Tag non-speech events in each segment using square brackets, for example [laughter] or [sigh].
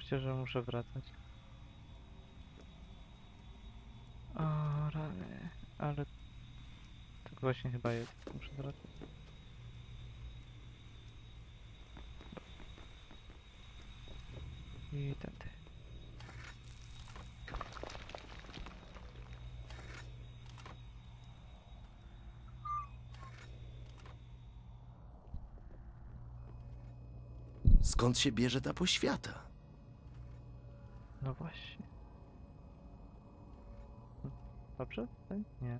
mówcie, że muszę wracać. O, rany. Ale... Tak właśnie chyba jest. Muszę wracać. I tędy. Skąd się bierze ta poświata? Właśnie. Dobrze? Tutaj? Nie.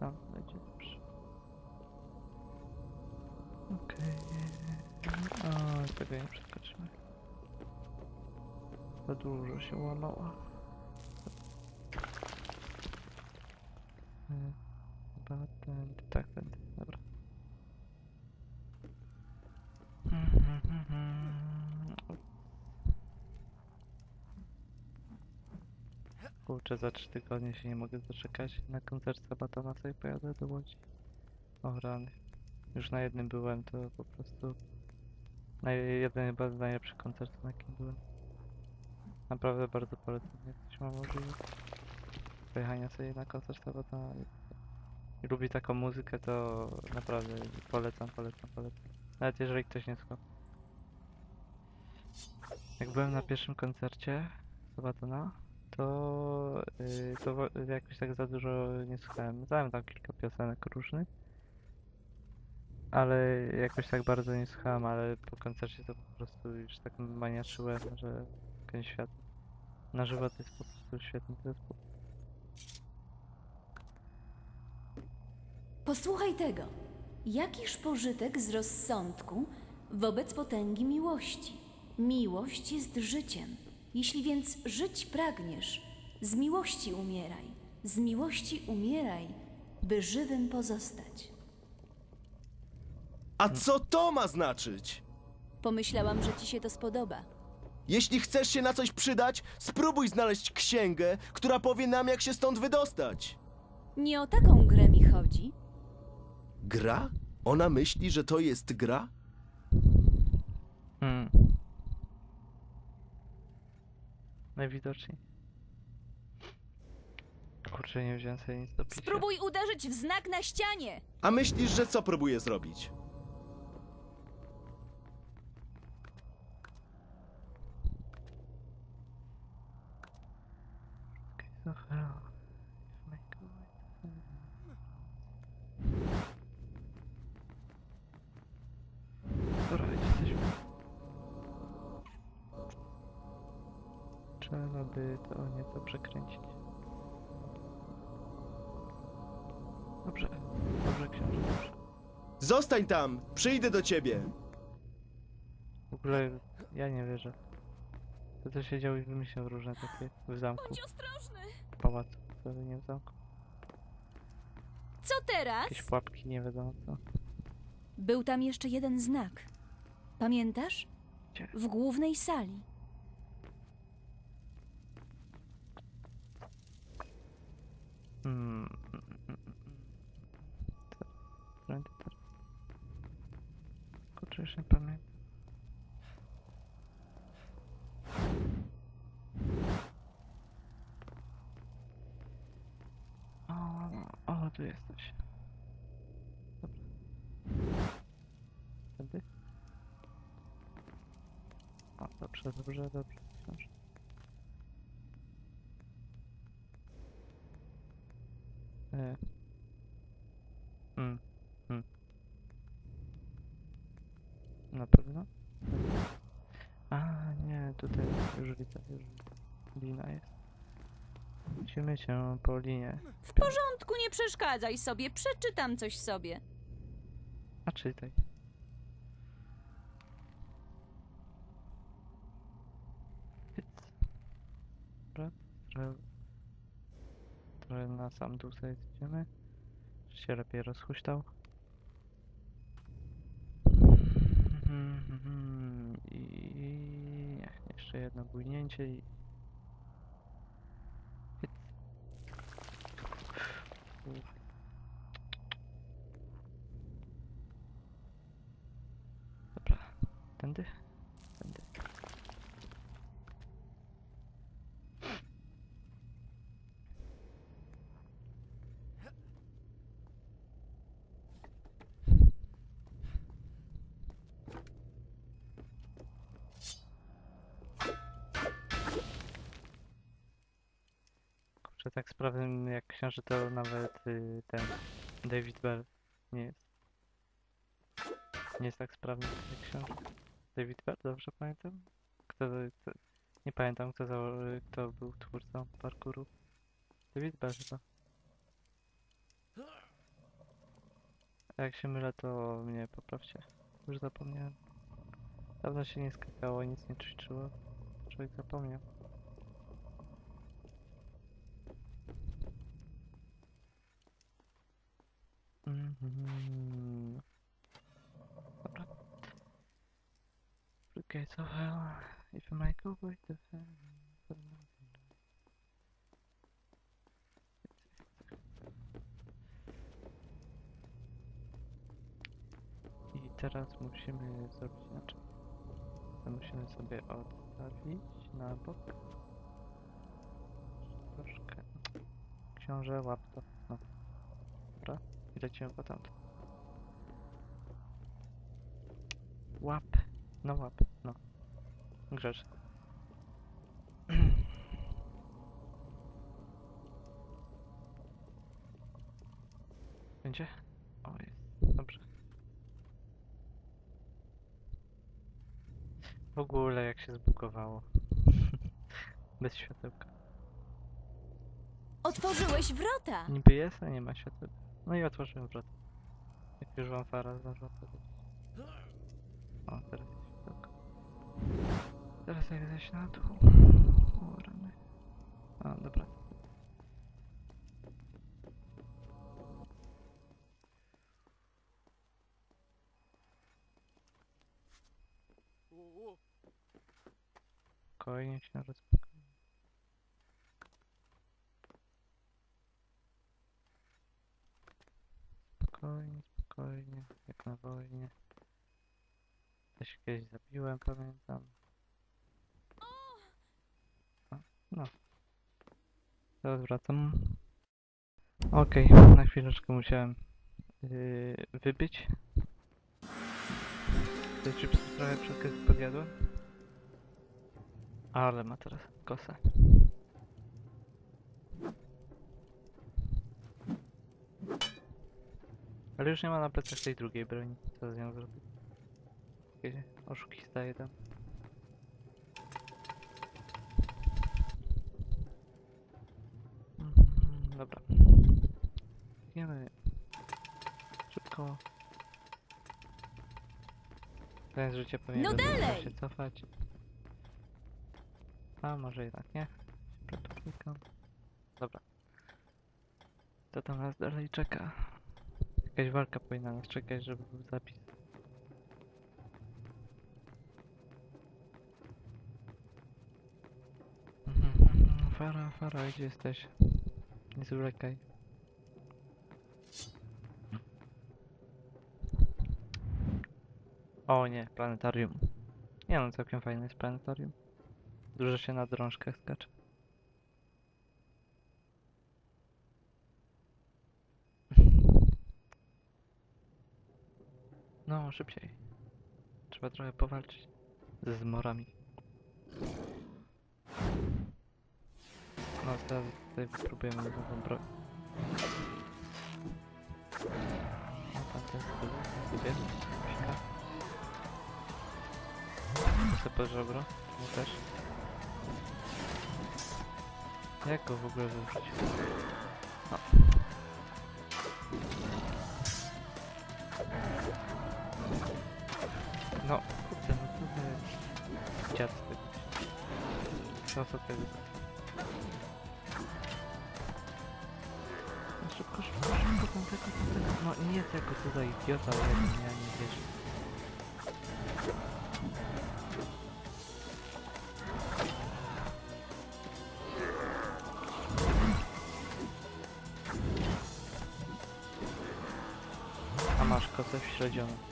Tam będzie dobrze. Okej. O, tego nie przeskoczymy. Za dużo się łamało. Hmm, Chyba ten, tak, ten, dobra. Kurczę, za trzy tygodnie się nie mogę doczekać. Na koncert Sabatona sobie pojadę do Łodzi. O rany. Już na jednym byłem, to po prostu... Na jeden chyba z najlepszych koncertów, na jakim byłem. Naprawdę bardzo polecam, jak ktoś ma możliwość pojechania sobie na koncert Sabatona i, lubi taką muzykę, to naprawdę polecam, polecam, polecam. Nawet jeżeli ktoś nie słucha. Jak byłem na pierwszym koncercie Sabatona, to, yy, to jakoś tak za dużo nie słuchałem. Znałem tam kilka piosenek różnych, ale jakoś tak bardzo nie słuchałem, ale po koncercie to po prostu już tak maniaczyłem, że koniec świata. Na żywo to jest po prostu świetny zespół. Posłuchaj tego. Jakiż pożytek z rozsądku wobec potęgi miłości? Miłość jest życiem. Jeśli więc żyć pragniesz, z miłości umieraj. Z miłości umieraj, by żywym pozostać. A co to ma znaczyć? Pomyślałam, że ci się to spodoba. Jeśli chcesz się na coś przydać, spróbuj znaleźć księgę, która powie nam, jak się stąd wydostać. Nie o taką grę mi chodzi. Gra? Ona myśli, że to jest gra? Hmm. Najwidoczniej. Kurczę, nie wziąłem sobie nic do picia. Spróbuj uderzyć w znak na ścianie! A myślisz, że co próbuje zrobić? So hell, Trzeba by to nieco przekręcić. Dobrze, dobrze książę, dobrze. Zostań tam! Przyjdę do ciebie! W ogóle ja nie wierzę. To co się działo i wymyślał różne takie w zamku, ostrożny! w pałacu, ale nie w zamku. Co teraz? Jakieś pułapki, nie wiadomo co. Był tam jeszcze jeden znak. Pamiętasz? Gdzie? W głównej sali. Hmm. Którędy teraz? Kurczę, już nie pamiętam. O, o, tu jesteś. Dobra. Wtedy? O, dobrze, dobrze, dobrze. Książę. E. Mm. Mm. Na pewno? A, nie, tutaj już widzę, już widzę. Lina jest. Się po linie. W porządku, nie przeszkadzaj sobie, przeczytam coś sobie. A czytaj. Trochę, na sam dół. Żeby się lepiej rozhuśtał. Mhm, I jeszcze jedno bujnięcie i... Dobra, tędy? Kurczę, tak sprawnym jak książę to nawet y, ten David Bell nie jest. Nie jest tak sprawny jak książę. David Bell, dobrze pamiętam? Kto, kto, nie pamiętam kto, kto był twórcą parkouru. David Bell chyba. A jak się mylę to mnie poprawcie. Już zapomniałem. Dawno się nie skakało, nic nie ćwiczyło. Człowiek zapomniał. Of hell. If I might go by the I teraz musimy zrobić inaczej. To musimy sobie odstawić na bok. Troszkę. Książę łap to. No. Dobra. I lecimy po tamto. Łap. No łap. No. Grzesz. Będzie? O, jest. Dobrze. W ogóle jak się zbugowało. [laughs] Bez światełka. Otworzyłeś wrota! Niby jest, a nie ma światełka. No i otworzyłem wrota. Jak już wam fara powiedzieć. O, teraz. Teraz jak zejść na dół. O, rany. A, dobra. Spokojnie się na spokojnie. Spokojnie, spokojnie, jak na wojnie. Się kiedyś zabiłem, pamiętam. A, no. Teraz wracam. Okej, na chwileczkę musiałem yy, wybyć. Te chipsy trochę wszystkie podjadłem. Ale ma teraz kosę. Ale już nie ma na plecach tej drugiej broni. Co z nią zrobić? Jakieś oszukista jeden. Mhm, Dobra. Biegniemy. Szybko. Koniec życia pewnie No dalej! się cofać. A może jednak nie. Klikam. Dobra. To tam nas dalej czeka. Jakaś walka powinna nas czekać, żeby był zapis. Mhm, mhm, Fara, Fara, gdzie jesteś? Nie zwlekaj. O nie, planetarium. Nie no, całkiem fajne jest planetarium. Dużo się na drążkach skacze. No, szybciej. Trzeba trochę powalczyć ze zmorami. No, teraz tutaj próbujemy nową broń. No, tam ten sobie pika. To pod żebro, mu też. Jak go w ogóle wyrzucić? O. No, kurde, no to jest dziad z tego. Co co tego? Szybko, szybko, szybko, tam tego, tam tego. No nie tego tutaj idiota, ale ja nie wierzę. A masz kosę w śledzioną.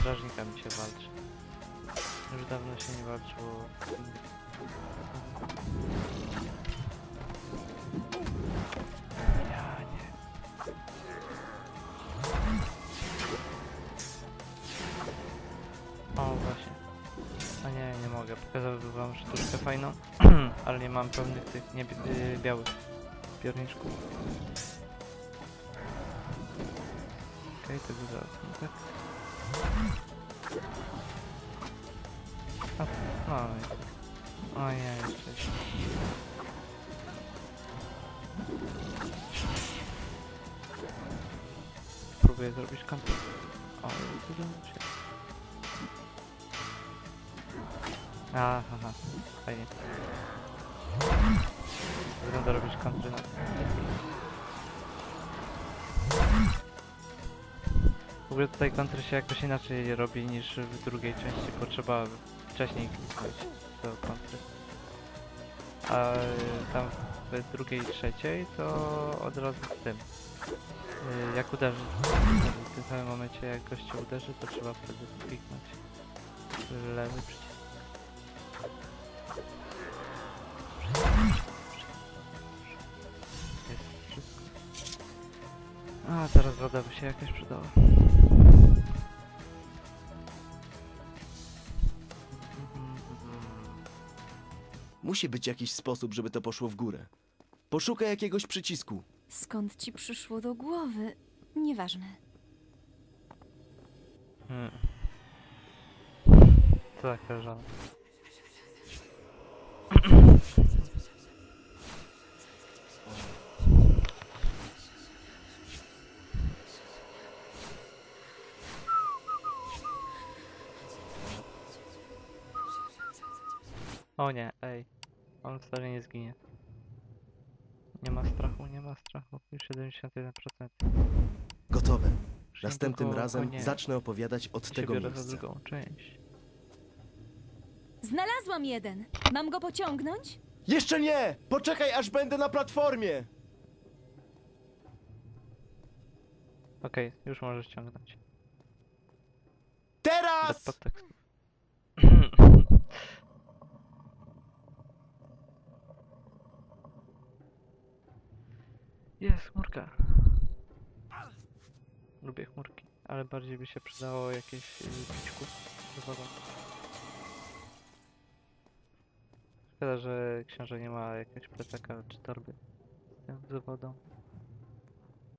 Strażnikami się walczy. Już dawno się nie walczyło. nie. O, właśnie. A nie, nie mogę. Pokazałbym wam sztuczkę fajną, [clears throat] ale nie mam pełnych tych niebie- y, białych piorniczków. Okej, to wygląda tak. A, i... O nie, jeszcze się. Próbuję zrobić kąt. O, udało się. Aha, fajnie. Wygląda robić kontry. W ogóle tutaj kontry się jakoś inaczej robi niż w drugiej części, bo trzeba wcześniej kliknąć do kontry. A y, tam w drugiej i trzeciej to od razu z tym. Y, Jak uderzy, w tym samym momencie jak gościu uderzy, to trzeba wtedy kliknąć lewy przycisk. A, teraz woda by się jakaś przydała. Musi być jakiś sposób, żeby to poszło w górę. Poszukaj jakiegoś przycisku. Skąd ci przyszło do głowy? Nieważne. Hmm. Co za O nie, ej. On wcale nie zginie. Nie ma strachu, nie ma strachu. Już 71%. Gotowe. Już Następnym razem koniec. zacznę opowiadać od tego biorę za miejsca. drugą część. Znalazłam jeden. Mam go pociągnąć? Jeszcze nie! Poczekaj, aż będę na platformie! Okej, już możesz ciągnąć. Bez Teraz! podtekstów. Jest chmurka. Lubię chmurki, ale bardziej by się przydało jakieś y, pićku z wodą. Szkoda, że książę nie ma jakiegoś plecaka czy torby z wodą.